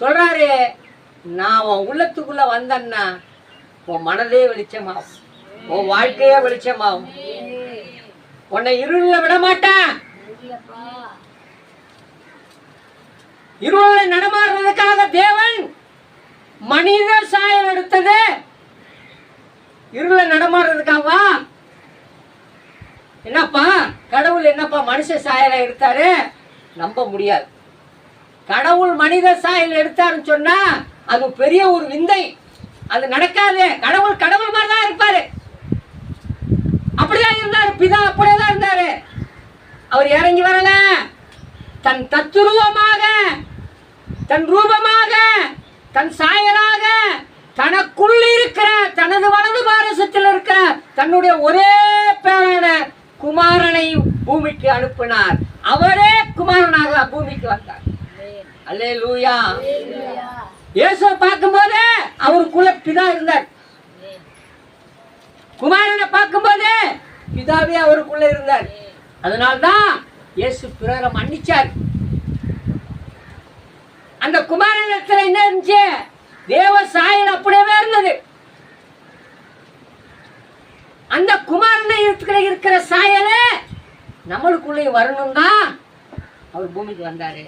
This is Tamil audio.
சொல்றாரு நான் உன் உள்ளத்துக்குள்ள வந்தேன்னா உன் மனதே வெளிச்சமாகும். உன் வாழ்க்கையே வெளிச்சமாகும். உன்னை இருள விட மாட்டேன். இருளை நடமாடுறதுக்காக தேவன் மனித சாயம் எடுத்தது. இருளை நடமாடுறதுக்காவா என்னப்பா கடவுள் என்னப்பா மனுஷ சாயலை எடுத்தாரு? நம்ப முடியாது. கடவுள் மனித சாயல் எடுத்தாருன்னு சொன்னா அது பெரிய ஒரு விந்தை. அது நடக்காது. கடவுள் கடவுள் மாதிரி தான் இருப்பாரு. அப்படிதான் இருந்தாரு. பிதா அப்படியே தான் இருந்தாரு. அவர் இறங்கி வரல. தன் தத்துருவமாக தன் ரூபமாக தன் சாயலாக தனக்குள் இருக்கிற தனது வலது பாரசத்தில் இருக்கிற தன்னுடைய ஒரே பேரான குமாரனை பூமிக்கு அனுப்பினார். அவரே குமாரனாக பூமிக்கு வந்தார். அல்லே லூயா இயேசுவை பார்க்கும்போது அவருக்குள்ள பிதா இருந்தார். குமாரனை பார்க்கும்போது பிதாவே அவருக்குள்ள இருந்தார். அதனால்தான் இயேசு பிறரை மன்னிச்சார். அந்த குமாரனத்துல என்ன இருந்துச்சு? தேவ சாயல் அப்படியே இருந்தது. அந்த குமாரனை இருக்கிற இருக்கிற சாயல நம்மளுக்குள்ளே வரணும் தான் அவர் பூமிக்கு வந்தாரு.